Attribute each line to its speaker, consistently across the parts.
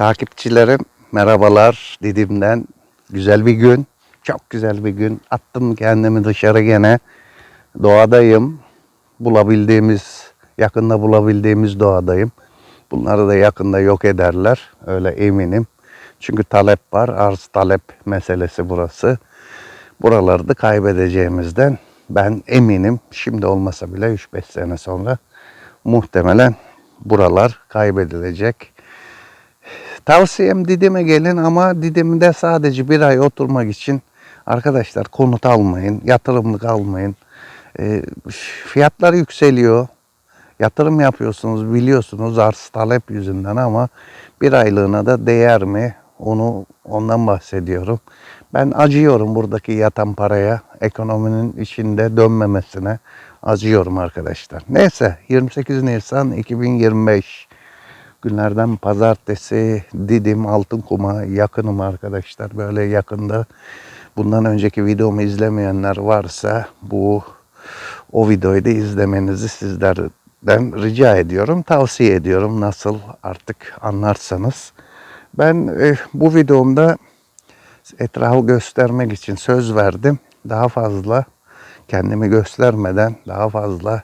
Speaker 1: Takipçilerim merhabalar Didim'den. Güzel bir gün. Çok güzel bir gün. Attım kendimi dışarı gene. Doğadayım. Bulabildiğimiz, yakında bulabildiğimiz doğadayım. Bunları da yakında yok ederler. Öyle eminim. Çünkü talep var. Arz talep meselesi burası. Buraları da kaybedeceğimizden ben eminim. Şimdi olmasa bile 3-5 sene sonra muhtemelen buralar kaybedilecek. Tavsiyem Didim'e gelin ama Didim'de sadece bir ay oturmak için arkadaşlar konut almayın, yatırımlık almayın. E, fiyatlar yükseliyor. Yatırım yapıyorsunuz biliyorsunuz arz talep yüzünden ama bir aylığına da değer mi? Onu ondan bahsediyorum. Ben acıyorum buradaki yatan paraya, ekonominin içinde dönmemesine acıyorum arkadaşlar. Neyse 28 Nisan 2025 günlerden pazartesi Didim Altınkum'a yakınım arkadaşlar. Böyle yakında bundan önceki videomu izlemeyenler varsa bu o videoyu da izlemenizi sizlerden rica ediyorum. Tavsiye ediyorum nasıl artık anlarsanız. Ben e, bu videomda etrafı göstermek için söz verdim. Daha fazla kendimi göstermeden, daha fazla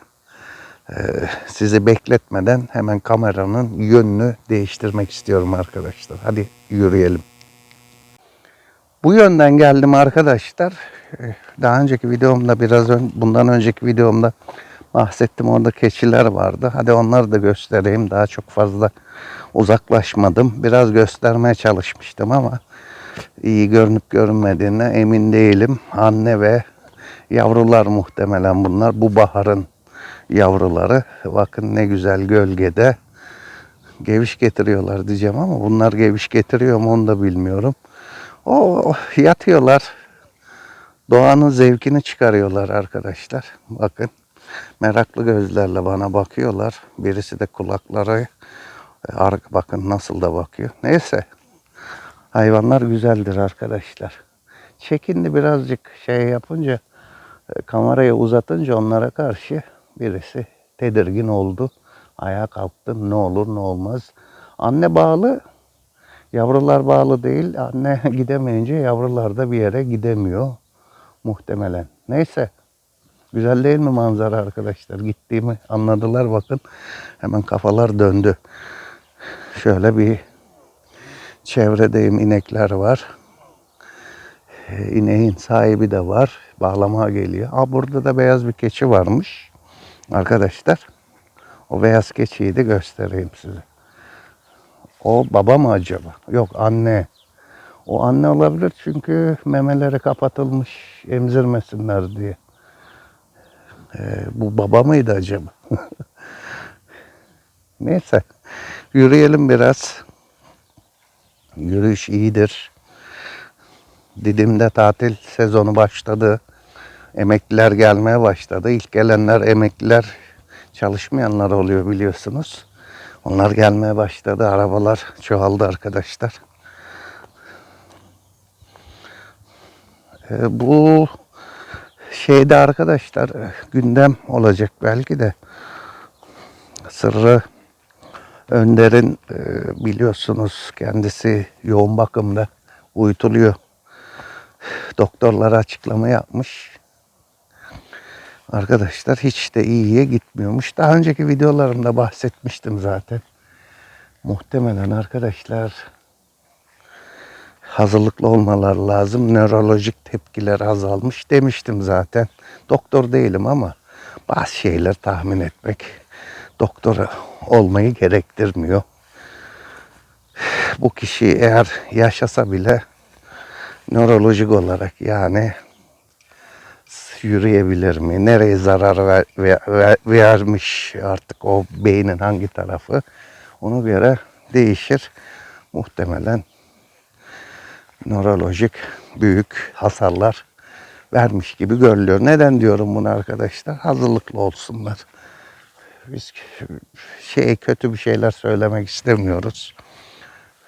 Speaker 1: sizi bekletmeden hemen kameranın yönünü değiştirmek istiyorum arkadaşlar. Hadi yürüyelim. Bu yönden geldim arkadaşlar. Eh, Daha önceki videomda biraz ön, bundan önceki videomda bahsettim. Orada keçiler vardı. Hadi onları da göstereyim. Daha çok fazla uzaklaşmadım. Biraz göstermeye çalışmıştım ama iyi görünüp görünmediğine emin değilim. Anne ve yavrular muhtemelen bunlar. Bu baharın yavruları. Bakın ne güzel gölgede geviş getiriyorlar diyeceğim ama bunlar geviş getiriyor mu onu da bilmiyorum. O yatıyorlar. Doğanın zevkini çıkarıyorlar arkadaşlar. Bakın meraklı gözlerle bana bakıyorlar. Birisi de kulakları ar- bakın nasıl da bakıyor. Neyse hayvanlar güzeldir arkadaşlar. Çekindi birazcık şey yapınca e, kamerayı uzatınca onlara karşı birisi tedirgin oldu. Ayağa kalktı. Ne olur ne olmaz. Anne bağlı. Yavrular bağlı değil. Anne gidemeyince yavrular da bir yere gidemiyor. Muhtemelen. Neyse. Güzel değil mi manzara arkadaşlar? Gittiğimi anladılar bakın. Hemen kafalar döndü. Şöyle bir çevredeyim inekler var. Ee, İneğin sahibi de var. Bağlamaya geliyor. Aa, burada da beyaz bir keçi varmış. Arkadaşlar. O beyaz keçiyi de göstereyim size. O baba mı acaba? Yok anne. O anne olabilir çünkü memeleri kapatılmış emzirmesinler diye. Ee, bu baba mıydı acaba? Neyse. Yürüyelim biraz. Yürüyüş iyidir. Didim'de tatil sezonu başladı. Emekliler gelmeye başladı. İlk gelenler emekliler çalışmayanlar oluyor biliyorsunuz. Onlar gelmeye başladı. Arabalar çoğaldı arkadaşlar. Ee, bu şeyde arkadaşlar e, gündem olacak belki de sırrı Önder'in e, biliyorsunuz kendisi yoğun bakımda uyutuluyor. Doktorlara açıklama yapmış. Arkadaşlar hiç de iyiye gitmiyormuş. Daha önceki videolarımda bahsetmiştim zaten. Muhtemelen arkadaşlar hazırlıklı olmalar lazım. Nörolojik tepkiler azalmış demiştim zaten. Doktor değilim ama bazı şeyler tahmin etmek doktora olmayı gerektirmiyor. Bu kişi eğer yaşasa bile nörolojik olarak yani yürüyebilir mi? Nereye zarar ver, ver- ver- vermiş artık o beynin hangi tarafı? Ona göre değişir. Muhtemelen nörolojik büyük hasarlar vermiş gibi görülüyor. Neden diyorum bunu arkadaşlar? Hazırlıklı olsunlar. Biz şey kötü bir şeyler söylemek istemiyoruz.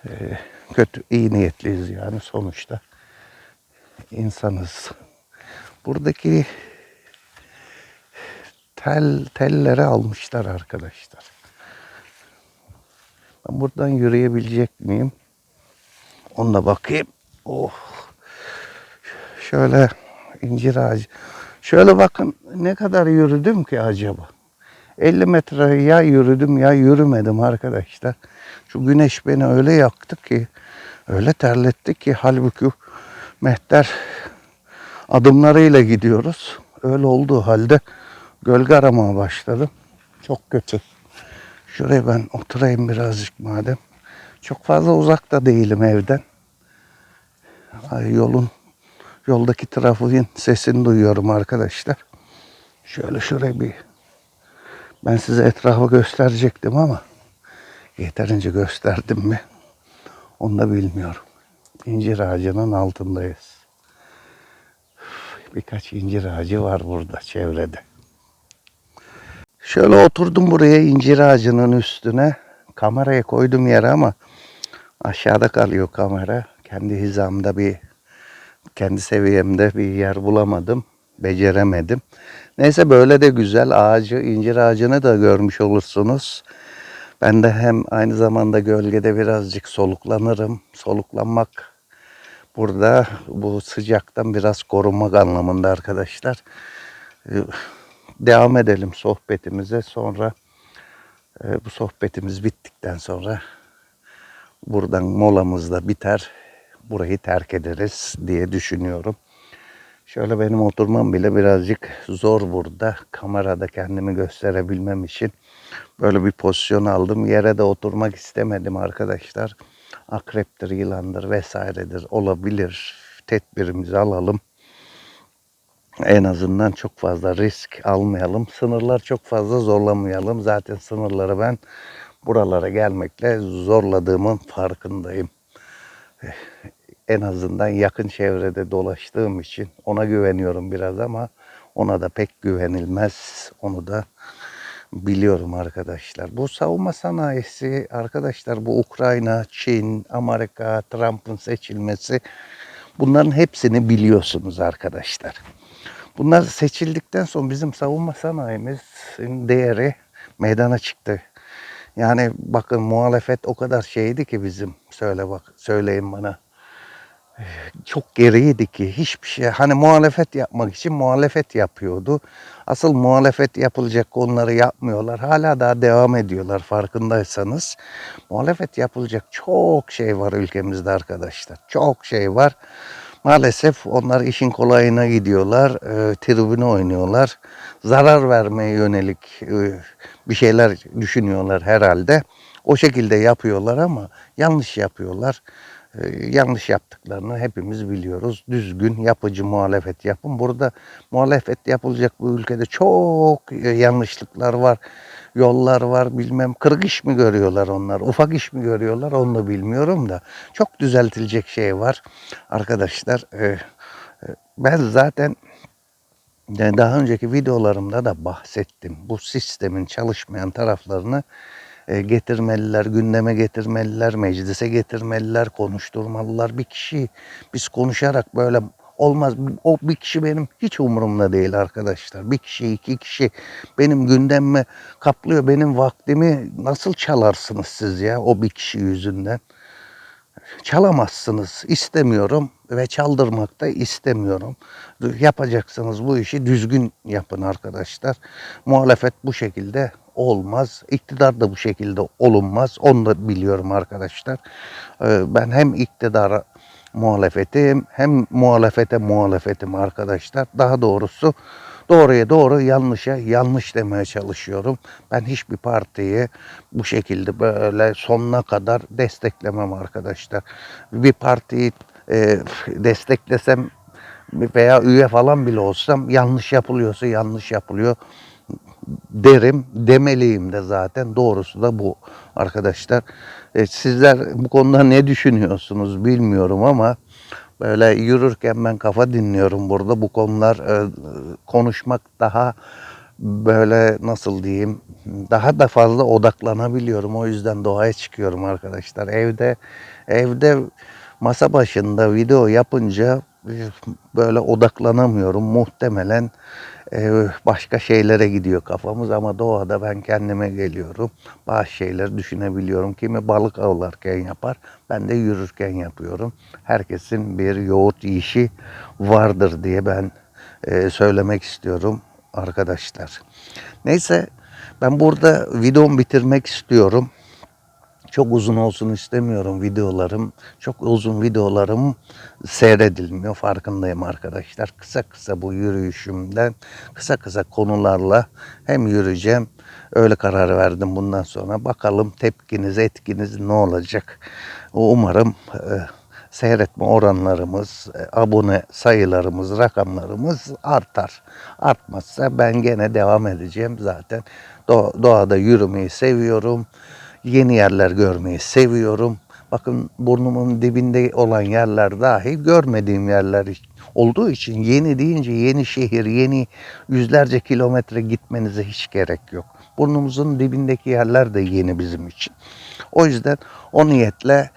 Speaker 1: Ee, kötü iyi niyetliyiz yani sonuçta. insanız. Buradaki tel telleri almışlar arkadaşlar. Ben buradan yürüyebilecek miyim? Onu da bakayım. Oh. Şöyle incir ağacı. Şöyle bakın ne kadar yürüdüm ki acaba? 50 metre ya yürüdüm ya yürümedim arkadaşlar. Şu güneş beni öyle yaktı ki, öyle terletti ki halbuki mehter adımlarıyla gidiyoruz. Öyle olduğu halde gölge aramaya başladım. Çok kötü. Şuraya ben oturayım birazcık madem. Çok fazla uzakta değilim evden. Ay, yolun yoldaki trafiğin sesini duyuyorum arkadaşlar. Şöyle şuraya bir ben size etrafı gösterecektim ama yeterince gösterdim mi? Onu da bilmiyorum. İncir ağacının altındayız. Birkaç incir ağacı var burada çevrede. Şöyle oturdum buraya incir ağacının üstüne. Kamerayı koydum yere ama aşağıda kalıyor kamera. Kendi hizamda bir, kendi seviyemde bir yer bulamadım. Beceremedim. Neyse böyle de güzel ağacı, incir ağacını da görmüş olursunuz. Ben de hem aynı zamanda gölgede birazcık soluklanırım. Soluklanmak burada bu sıcaktan biraz korunmak anlamında arkadaşlar. Ee, Devam edelim sohbetimize. Sonra e, bu sohbetimiz bittikten sonra buradan molamız da biter. Burayı terk ederiz diye düşünüyorum. Şöyle benim oturmam bile birazcık zor burada. Kamerada kendimi gösterebilmem için böyle bir pozisyon aldım. Yere de oturmak istemedim arkadaşlar. Akreptir, yılandır vesairedir olabilir. Tedbirimizi alalım. En azından çok fazla risk almayalım. Sınırlar çok fazla zorlamayalım. Zaten sınırları ben buralara gelmekle zorladığımın farkındayım en azından yakın çevrede dolaştığım için ona güveniyorum biraz ama ona da pek güvenilmez. Onu da biliyorum arkadaşlar. Bu savunma sanayisi arkadaşlar bu Ukrayna, Çin, Amerika, Trump'ın seçilmesi bunların hepsini biliyorsunuz arkadaşlar. Bunlar seçildikten sonra bizim savunma sanayimizin değeri meydana çıktı. Yani bakın muhalefet o kadar şeydi ki bizim söyle bak söyleyin bana çok geriydi ki hiçbir şey hani muhalefet yapmak için muhalefet yapıyordu. Asıl muhalefet yapılacak konuları yapmıyorlar. Hala daha devam ediyorlar farkındaysanız. Muhalefet yapılacak çok şey var ülkemizde arkadaşlar. Çok şey var. Maalesef onlar işin kolayına gidiyorlar. E, tribüne oynuyorlar. Zarar vermeye yönelik e, bir şeyler düşünüyorlar herhalde. O şekilde yapıyorlar ama yanlış yapıyorlar. Ee, yanlış yaptıklarını hepimiz biliyoruz. Düzgün, yapıcı muhalefet yapın. Burada muhalefet yapılacak bu ülkede çok e, yanlışlıklar var. Yollar var bilmem kırık iş mi görüyorlar onlar, ufak iş mi görüyorlar onu da bilmiyorum da. Çok düzeltilecek şey var. Arkadaşlar e, e, ben zaten daha önceki videolarımda da bahsettim. Bu sistemin çalışmayan taraflarını e, getirmeliler, gündeme getirmeliler, meclise getirmeliler, konuşturmalılar. Bir kişi biz konuşarak böyle olmaz. O bir kişi benim hiç umurumda değil arkadaşlar. Bir kişi, iki kişi benim gündemimi kaplıyor. Benim vaktimi nasıl çalarsınız siz ya o bir kişi yüzünden? Çalamazsınız. İstemiyorum ve çaldırmak da istemiyorum. Yapacaksınız bu işi düzgün yapın arkadaşlar. Muhalefet bu şekilde olmaz. İktidar da bu şekilde olunmaz. Onu da biliyorum arkadaşlar. Ee, ben hem iktidara muhalefetim hem muhalefete muhalefetim arkadaşlar. Daha doğrusu doğruya doğru yanlışa yanlış demeye çalışıyorum. Ben hiçbir partiyi bu şekilde böyle sonuna kadar desteklemem arkadaşlar. Bir partiyi e, desteklesem veya üye falan bile olsam yanlış yapılıyorsa yanlış yapılıyor derim, demeliyim de zaten. Doğrusu da bu arkadaşlar. E, sizler bu konuda ne düşünüyorsunuz bilmiyorum ama böyle yürürken ben kafa dinliyorum burada. Bu konular e, konuşmak daha böyle nasıl diyeyim daha da fazla odaklanabiliyorum. O yüzden doğaya çıkıyorum arkadaşlar. Evde evde masa başında video yapınca böyle odaklanamıyorum. Muhtemelen başka şeylere gidiyor kafamız ama doğada ben kendime geliyorum. Bazı şeyleri düşünebiliyorum. Kimi balık avlarken yapar, ben de yürürken yapıyorum. Herkesin bir yoğurt yiyişi vardır diye ben e, söylemek istiyorum arkadaşlar. Neyse ben burada videomu bitirmek istiyorum. Çok uzun olsun istemiyorum videolarım. Çok uzun videolarım seyredilmiyor farkındayım arkadaşlar. Kısa kısa bu yürüyüşümden kısa kısa konularla hem yürüyeceğim. Öyle karar verdim bundan sonra. Bakalım tepkiniz, etkiniz ne olacak? Umarım e, seyretme oranlarımız, e, abone sayılarımız, rakamlarımız artar. Artmazsa ben gene devam edeceğim zaten. Do- doğada yürümeyi seviyorum. Yeni yerler görmeyi seviyorum. Bakın burnumun dibinde olan yerler dahi görmediğim yerler olduğu için yeni deyince yeni şehir, yeni yüzlerce kilometre gitmenize hiç gerek yok. Burnumuzun dibindeki yerler de yeni bizim için. O yüzden o niyetle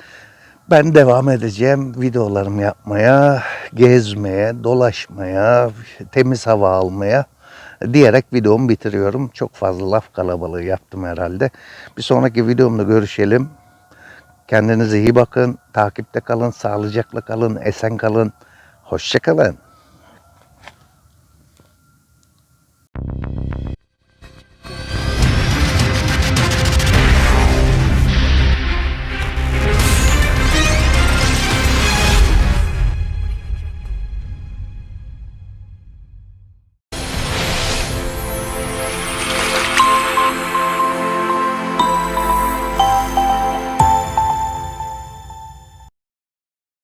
Speaker 1: ben devam edeceğim videolarımı yapmaya, gezmeye, dolaşmaya, temiz hava almaya diyerek videomu bitiriyorum. Çok fazla laf kalabalığı yaptım herhalde. Bir sonraki videomda görüşelim. Kendinize iyi bakın. Takipte kalın. Sağlıcakla kalın. Esen kalın. Hoşçakalın. Thank you.